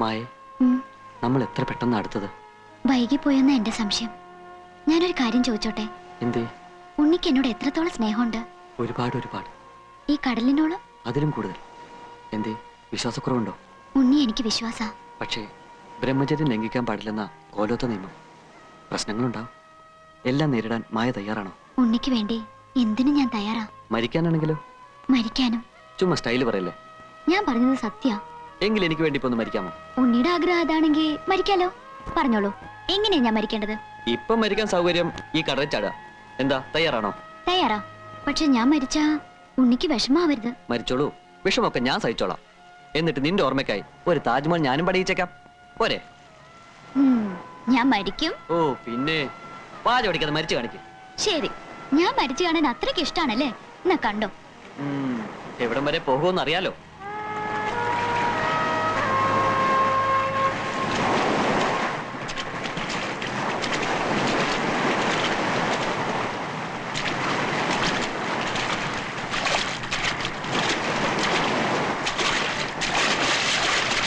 മായെ നമ്മൾ എത്ര പെട്ടെന്ന് അടുത്തത്? വൈകിപ്പോയെന്ന എന്റെ സംശയം. ഞാനൊരു കാര്യം ചോദിച്ചോട്ടെ? എന്തേ? ഉണ്ണിക്ക് എന്നോട് എത്രത്തോളം സ്നേഹമുണ്ട്? ഒരുപാട് ഒരുപാട്. ഈ കടലിനോളം അതിലും കൂടുതൽ. എന്തേ? വിശ്വാസക്കുറവുണ്ടോ? ഉണ്ണി എനിക്ക് വിശ്വാസ. പക്ഷേ ബ്രഹ്മചര്യം ലംഘിക്കാൻ പാടില്ലെന്ന കോലോത്ത നിയമം. പ്രശ്നങ്ങളുണ്ടാവും. എല്ലാം നേരിടാൻ മായ തയ്യാറാണോ? ഉണ്ണിക്ക് വേണ്ടി? എന്തിനും ഞാൻ തയ്യാറാ? മരിക്കാനാണെങ്കിലോ? മരിക്കാനും. ചുമ്മാ സ്റ്റൈൽ പറയല്ലേ? ഞാൻ പറഞ്ഞത് സത്യ. എങ്കിൽ എനിക്ക് വേണ്ടി ഒന്ന് മരിക്കാമോ? ഉണ്ണിയുടെ ആഗ്രഹം അതാണെങ്കിൽ മരിക്കാലോ. പറഞ്ഞോളൂ. എങ്ങനെയാ ഞാൻ മരിക്കേണ്ടത്? ഇപ്പൊ മരിക്കാൻ സൗകര്യം ഈ കടലിൽ ചാടുക. എന്താ തയ്യാറാണോ? തയ്യാറാ. പക്ഷെ ഞാൻ മരിച്ചാ ഉണ്ണിക്ക് വിഷമാവരുത്. മരിച്ചോളൂ. വിഷമൊക്കെ ഞാൻ സഹിച്ചോളാം. എന്നിട്ട് നിന്റെ ഓർമ്മയ്ക്കായി ഒരു താജ്മഹൽ ഞാനും പണിയിച്ചേക്കാം പോരെ. ഉം, ഞാൻ മരിക്കും. ഓ പിന്നെ വാച പഠിക്കാതെ മരിച്ചു കാണിക്കും. ശരി. ഞാൻ മരിച്ചു കാണാൻ അത്രയ്ക്ക് ഇഷ്ടാണല്ലേ? എന്നാ കണ്ടോ. എവിടം വരെ പോകുമെന്ന് അറിയാലോ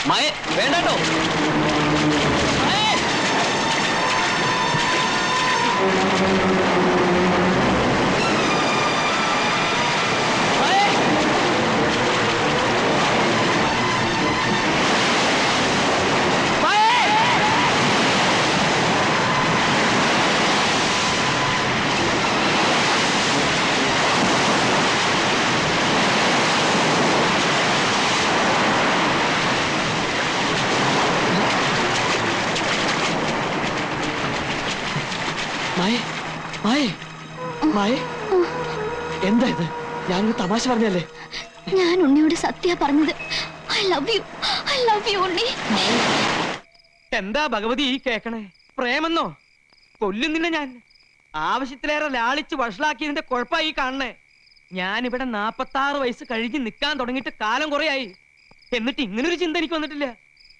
മായ വേണ്ടോ മായേ മായേ മായേ എന്താ ഇത്? ഞാനൊരു തമാശ പറഞ്ഞല്ലേ ഞാൻ ഉണ്ണിയോട് സത്യ പറഞ്ഞത്. I love you I love you Unni. എന്താ ഭഗവതി ഈ കേക്കണേ? പ്രേമെന്നോ? കൊല്ലുന്നില്ല ഞാൻ. ആവശ്യത്തിലേറെ ലാളിച്ച് വഷളാക്കിയതിന്റെ കുഴപ്പമായി കാണണേ. ഞാനിവിടെ ഇവിടെ നാപ്പത്തി ആറ് വയസ്സ് കഴിഞ്ഞ് നിൽക്കാൻ തുടങ്ങിയിട്ട് കാലം കുറയായി. എന്നിട്ട് ഇങ്ങനൊരു ചിന്ത എനിക്ക് വന്നിട്ടില്ല.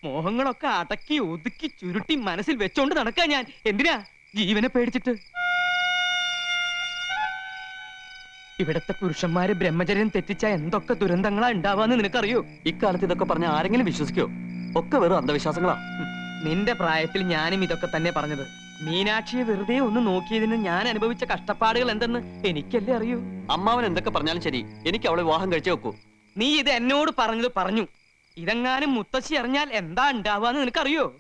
മോഹങ്ങളൊക്കെ അടക്കി ഒതുക്കി ചുരുട്ടി മനസ്സിൽ വെച്ചോണ്ട് നടക്കാൻ ഞാൻ. എന്തിനാ? ജീവനെ പേടിച്ചിട്ട്? ഇവിടത്തെ പുരുഷന്മാര് ബ്രഹ്മചര്യം തെറ്റിച്ച എന്തൊക്കെ ദുരന്തങ്ങളാ ഉണ്ടാവാന്ന് നിനക്കറിയോ? ഇക്കാലത്ത് ഇതൊക്കെ പറഞ്ഞ ആരെങ്കിലും വിശ്വസിക്കോ? ഒക്കെ വെറും അന്ധവിശ്വാസങ്ങളാ. നിന്റെ പ്രായത്തിൽ ഞാനും ഇതൊക്കെ തന്നെ പറഞ്ഞത്. മീനാക്ഷിയെ വെറുതെ ഒന്ന് നോക്കിയതിന് ഞാൻ അനുഭവിച്ച കഷ്ടപ്പാടുകൾ എന്തെന്ന് എനിക്കല്ലേ അറിയൂ? അമ്മാവൻ എന്തൊക്കെ പറഞ്ഞാലും ശരി എനിക്ക് അവളെ വിവാഹം കഴിച്ചു വെക്കൂ. നീ ഇത് എന്നോട് പറഞ്ഞത് പറഞ്ഞു. ഇതെങ്ങാനും മുത്തശ്ശി അറിഞ്ഞാൽ എന്താ ഉണ്ടാവാന്ന് നിനക്കറിയോ?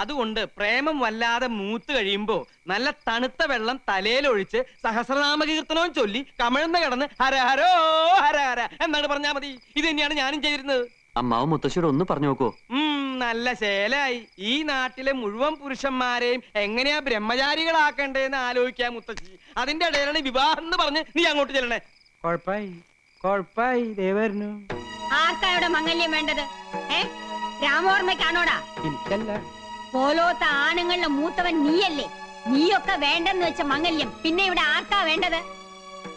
അതുകൊണ്ട് പ്രേമം വല്ലാതെ മൂത്ത് കഴിയുമ്പോ നല്ല തണുത്ത വെള്ളം തലയിലൊഴിച്ച് സഹസ്രനാമ കീർത്തനവും ചൊല്ലി കമഴ്ന്ന് കിടന്ന് ഹരഹരോ ഹരഹര എന്നാണ് പറഞ്ഞാ മതി. ഇത് തന്നെയാണ് ഞാനും ചെയ്തിരുന്നത്. അമ്മാവ് മുത്തശ്ശിയോട് ഒന്ന് പറഞ്ഞു നോക്കോ. ഉം, നല്ല ശേലായി. ഈ നാട്ടിലെ മുഴുവൻ പുരുഷന്മാരെയും എങ്ങനെയാ ബ്രഹ്മചാരികളാക്കണ്ടേന്ന് ആലോചിക്കാ മുത്തശ്ശി. അതിന്റെ ഇടയിലാണ് വിവാഹം എന്ന് പറഞ്ഞ് നീ അങ്ങോട്ട് ചെല്ലണേ. കൊഴപ്പായി കൊഴപ്പായി ദേവരുന്നു ആർക്കാ ഇവിടെ മംഗല്യം വേണ്ടത്? ഏ? രാമോർമ്മയ്ക്കാണോടാ എനിക്കല്ല. പോലോത്ത ആണുങ്ങളുടെ മൂത്തവൻ നീയല്ലേ? നീയൊക്കെ വേണ്ടെന്ന് വെച്ച മംഗല്യം പിന്നെ ഇവിടെ ആർക്കാ വേണ്ടത്?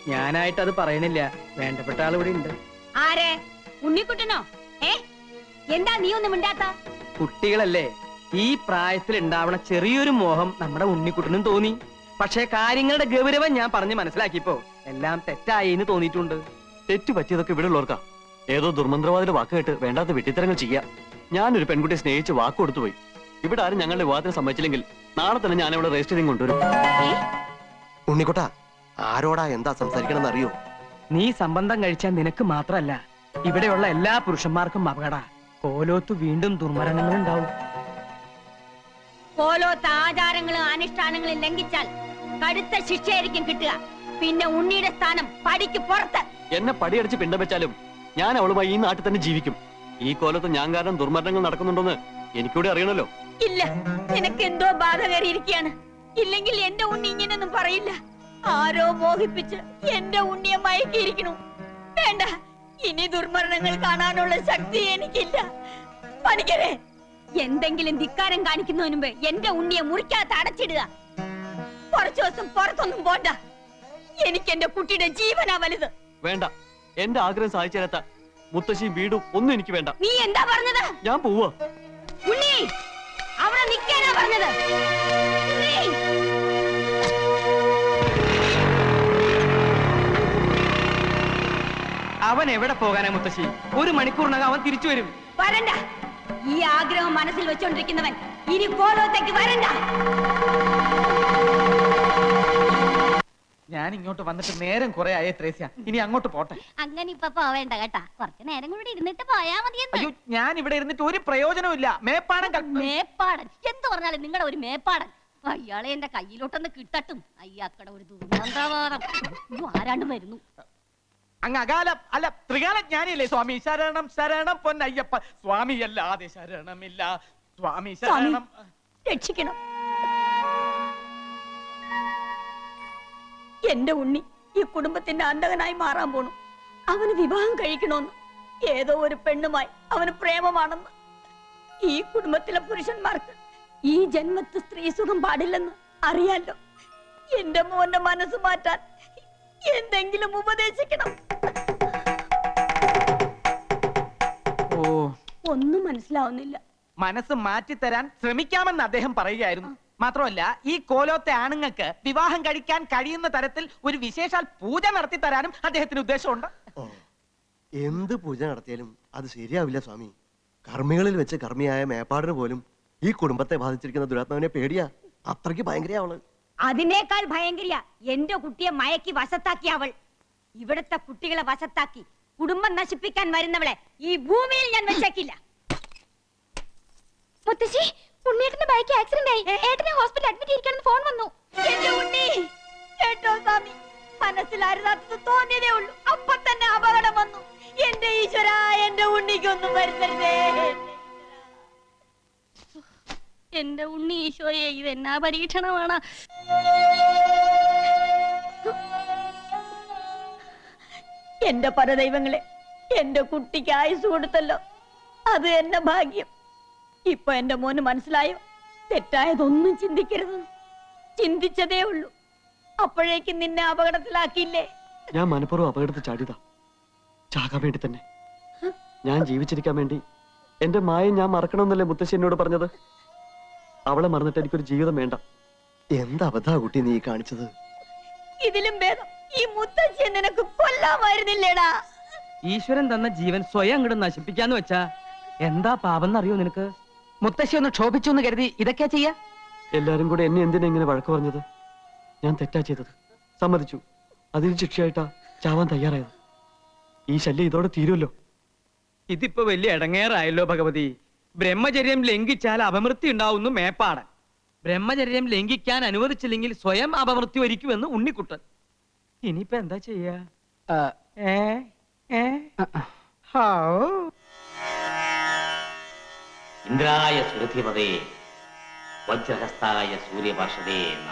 ഞാനായിട്ട് അത് പറയണില്ല. വേണ്ടപ്പെട്ട ആൾ ഇവിടെ ഉണ്ട്. ആരെ? ഉണ്ണിക്കുട്ടനോ? ഏ? എന്താ നീ ഒന്നും മിണ്ടാത്ത? കുട്ടികളല്ലേ ഈ പ്രായത്തിൽ ഉണ്ടാവണ ചെറിയൊരു മോഹം നമ്മുടെ ഉണ്ണിക്കുട്ടനും തോന്നി. പക്ഷേ കാര്യങ്ങളുടെ ഗൗരവം ഞാൻ പറഞ്ഞ് മനസ്സിലാക്കിയപ്പോ എല്ലാം തെറ്റായി എന്ന് തോന്നിയിട്ടുണ്ട്. തെറ്റു പറ്റിയതൊക്കെ ഇവിടെ ഉള്ളവർക്കാ. ഏതോ ദുർമന്ത്രവാദിയുടെ വാക്ക് കേട്ട് വേണ്ടാത്ത വെട്ടിത്തരങ്ങൾ ചെയ്യാ. ഞാനൊരു പെൺകുട്ടിയെ സ്നേഹിച്ച് വാക്ക് കൊടുത്തുപോയി ഇവിടെ ആരും ഞങ്ങളുടെ വിവാഹത്തിന് സമ്മതിച്ചില്ലെങ്കിൽ നാളെ തന്നെ ഞാൻ ഇവിടെ രജിസ്റ്റർ ചെയ്ത് കൊണ്ടുവരും. ഉണ്ണിക്കുട്ട ആരോടാ എന്താ സംസാരിക്കണമെന്ന് അറിയോ? നീ സംബന്ധം കഴിച്ചാൽ നിനക്ക് മാത്രല്ല ഇവിടെയുള്ള എല്ലാ പുരുഷന്മാർക്കും അപകട. കോലോത്ത് വീണ്ടും ദുർമരണങ്ങൾ ഉണ്ടാവും കോലോത്ത് ആചാരങ്ങളും അനുഷ്ഠാനങ്ങളും ലംഘിച്ചാൽ കടുത്ത ശിക്ഷയായിരിക്കും കിട്ടുക. പിന്നെ ഉണ്ണിയുടെ സ്ഥാനം പടിക്ക് പുറത്ത്. എന്നെ പടിയടിച്ച് പിണ്ടം വെച്ചാലും ഞാൻ അവളുമായി ഈ നാട്ടിൽ തന്നെ ജീവിക്കും. ഈ കോലത്ത് ഞാൻ കാരണം ദുർമരണങ്ങൾ നടക്കുന്നുണ്ടെന്ന് എനിക്കൂടെ അറിയണല്ലോ. ഇല്ല നിനക്ക് എന്തോ ബാധ കയറിയിരിക്കുകയാണ് ഇല്ലെങ്കിൽ എന്റെ ഉണ്ണി ഇങ്ങനൊന്നും പറയില്ല. ആരോ മോഹിപ്പിച്ച് എന്റെ ഉണ്ണിയെ മയക്കിയിരിക്കണു വേണ്ട ഇനി ദുർമരണങ്ങൾ കാണാനുള്ള ശക്തി എനിക്കില്ല. പണിക്കരെ എന്തെങ്കിലും ധിക്കാരം കാണിക്കുന്നതിന് മുമ്പ് എന്റെ ഉണ്ണിയെ മുറിക്കാത്ത അടച്ചിടുക. കുറച്ചു ദിവസം പുറത്തൊന്നും പോണ്ട. എനിക്ക് എന്റെ കുട്ടിയുടെ ജീവനാ വലുത്. വേണ്ട എന്റെ ആഗ്രഹം സാധിച്ചു തരാത്ത മുത്തശ്ശിയും വീടും ഒന്നും എനിക്ക് വേണ്ട. നീ എന്താ പറഞ്ഞത്? ഞാൻ പോവാ. ഉണ്ണി! അവിടെ നിൽക്കാനാ പറഞ്ഞത്? അവൻ എവിടെ പോകാനാ മുത്തശ്ശി? ഒരു മണിക്കൂറിനകം അവൻ തിരിച്ചു വരും. വരണ്ട. ഈ ആഗ്രഹം മനസ്സിൽ വെച്ചോണ്ടിരിക്കുന്നവൻ ഇനി കോലോത്തേക്ക് വരണ്ട. ഞാൻ ഇങ്ങോട്ട് വന്നിട്ട് നേരം കുറെ ആയേ ത്രേസ്യ. ഇനി അങ്ങോട്ട് പോട്ടെ. അങ്ങനെ ഇപ്പൊ പോവേണ്ട കേട്ടാ. കുറച്ച് നേരം കൂടി ഇരുന്നിട്ട് പോയാ മതിയെന്ന്. അയ്യോ ഞാൻ ഇവിടെ ഇരുന്നിട്ട് ഒരു പ്രയോജനവും ഇല്ല. മേപ്പാടം ക- മേപ്പാടൻ എന്ത് പറഞ്ഞാലും നിങ്ങളുടെ ഒരു മേപ്പാടൻ അയാളെ എന്റെ കയ്യിലോട്ടൊന്ന് കിട്ടട്ടും. അയ്യാക്കട ഒരു ദുർഗന്ധവാദം അയ്യോ, ആരാണ്ട് വരുന്നു? അങ്ങ് അകാലം അല്ല ത്രികാല ജ്ഞാനിയല്ലേ സ്വാമി? ശരണം ശരണം പൊന്നയ്യപ്പ. സ്വാമി അല്ലാതെ ശരണമില്ല. സ്വാമി സ്വാമി. ശരണം. രക്ഷിക്കണം. എന്റെ ഉണ്ണി ഈ കുടുംബത്തിന്റെ അന്തകനായി മാറാൻ പോണു. അവന് വിവാഹം കഴിക്കണമെന്ന് ഏതോ ഒരു പെണ്ണുമായി അവന് പ്രേമമാണെന്ന്. ഈ കുടുംബത്തിലെ പുരുഷന്മാർക്ക് ഈ ജന്മത്ത് സ്ത്രീ സുഖം പാടില്ലെന്ന് അറിയാലോ. എന്റെ മോന്റെ മനസ്സ് മാറ്റാൻ എന്തെങ്കിലും ഉപദേശിക്കണം. ഓ. ഒന്നും മനസ്സിലാവുന്നില്ല. മനസ്സ് മാറ്റി തരാൻ ശ്രമിക്കാമെന്ന് അദ്ദേഹം പറയുകയായിരുന്നു. മാത്രമല്ല ഈ കോലോത്തെ ആണുങ്ങൾക്ക് വിവാഹം കഴിക്കാൻ കഴിയുന്ന തരത്തിൽ ഒരു വിശേഷാൽ പൂജ നടത്തി തരാനും അദ്ദേഹത്തിന് ഉദ്ദേശമുണ്ട്? എന്ത് പൂജ നടത്തിയാലും അത് ശരിയാവില്ല സ്വാമി. കർമ്മികളിൽ വെച്ച് കർമ്മിയായ മേപ്പാടിന് പോലും ഈ കുടുംബത്തെ ബാധിച്ചിരിക്കുന്ന ദുരാത്മാവിനെ പേടിയാ. അത്രയ്ക്ക് ഭയങ്കര അവൾ. അതിനേക്കാൾ ഭയങ്കരയാ എന്റെ കുട്ടിയെ മയക്കി വശത്താക്കി അവൾ. ഇവിടത്തെ കുട്ടികളെ വശത്താക്കി കുടുംബം നശിപ്പിക്കാൻ വരുന്നവളെ ഈ ഭൂമിയിൽ ഞാൻ വെച്ചേക്കില്ല. മുത്തശ്ശി ഉണ്ണിയേട്ടന്റെ ബൈക്ക് ആക്സിഡന്റ് ആയി. ഏട്ടനെ ഹോസ്പിറ്റലിൽ അഡ്മിറ്റ് ചെയ്യിക്കണം ഫോൺ വന്നു. എന്റെ ഉണ്ണി കേട്ടോ സ്വാമി? മനസ്സിലായിരുന്നത് തോന്നിയതേ ഉള്ളൂ. അപ്പൊ തന്നെ അപകടം വന്നു. എന്റെ ഈശ്വര എന്റെ ഉണ്ണിക്കൊന്നും വരുത്തരുതേ. എന്റെ ഉണ്ണി ഈശോയെ ഇത് എന്നാ പരീക്ഷണമാണ്? എന്റെ പരദൈവങ്ങളെ എന്റെ കുട്ടിക്ക് ആയുസ് കൊടുത്തല്ലോ. അത് എന്റെ ഭാഗ്യം. ഇപ്പൊ എന്റെ മോന് മനസ്സിലായോ? തെറ്റായതൊന്നും ചിന്തിക്കരുത്. ചിന്തിച്ചതേ ഉള്ളൂ. അപ്പോഴേക്കും നിന്നെ അപകടത്തിലാക്കിയില്ലേ? ഞാൻ മനഃപൂർവം അപകടത്തിൽ ചാടിയതാ. ചാകാൻ വേണ്ടി തന്നെ. ഞാൻ ജീവിച്ചിരിക്കാൻ വേണ്ടി. എന്റെ മായ ഞാൻ മറക്കണമെന്നല്ലേ മുത്തശ്ശി എന്നോട് പറഞ്ഞത്? അവളെ മറന്നിട്ട് എനിക്കൊരു ജീവിതം വേണ്ട. എന്താ അബദ്ധാ കുട്ടി നീ കാണിച്ചത്? ഇതിലും ഭേദം. ഈ മുത്തച്ഛയെ നിനക്ക് കൊല്ലാമായിരുന്നില്ലേടാ? ഈശ്വരൻ തന്ന ജീവൻ സ്വയം അങ്ങോട്ട് നശിപ്പിക്കാന്ന് വെച്ചാ എന്താ പാപം എന്നറിയോ നിനക്ക്? മുത്തശ്ശി ഒന്ന് ക്ഷോഭിച്ചു എന്ന് കരുതി ഇതൊക്കെയാ ചെയ്യാ? എല്ലാരും കൂടെ എന്നെ എന്തിനാ ഇങ്ങനെ വഴക്ക് പറഞ്ഞത്? ഞാൻ തെറ്റാ ചെയ്തത്. സമ്മതിച്ചു. അതിന് ശിക്ഷയായിട്ടാ ചാവാൻ തയ്യാറായത്. ഈ ശല്യം ഇതോടെ തീരുമല്ലോ. ഇതിപ്പോ വലിയ ഇടങ്ങേറായല്ലോ ഭഗവതി. ബ്രഹ്മചര്യം ലംഘിച്ചാൽ അപമൃത്തി ഉണ്ടാവുന്നു മേപ്പാടൻ. ബ്രഹ്മചര്യം ലംഘിക്കാൻ അനുവദിച്ചില്ലെങ്കിൽ സ്വയം അപമൃത്തി വരിക്കുമെന്ന് ഉണ്ണിക്കുട്ടൻ. ഇനിയിപ്പോ എന്താ ചെയ്യാ? ഏ? ഏ? ഹാവൂ ఇంద్రాయ సురథిపదే వజ్రహస్తాయ సూర్యపార్షదే నమ.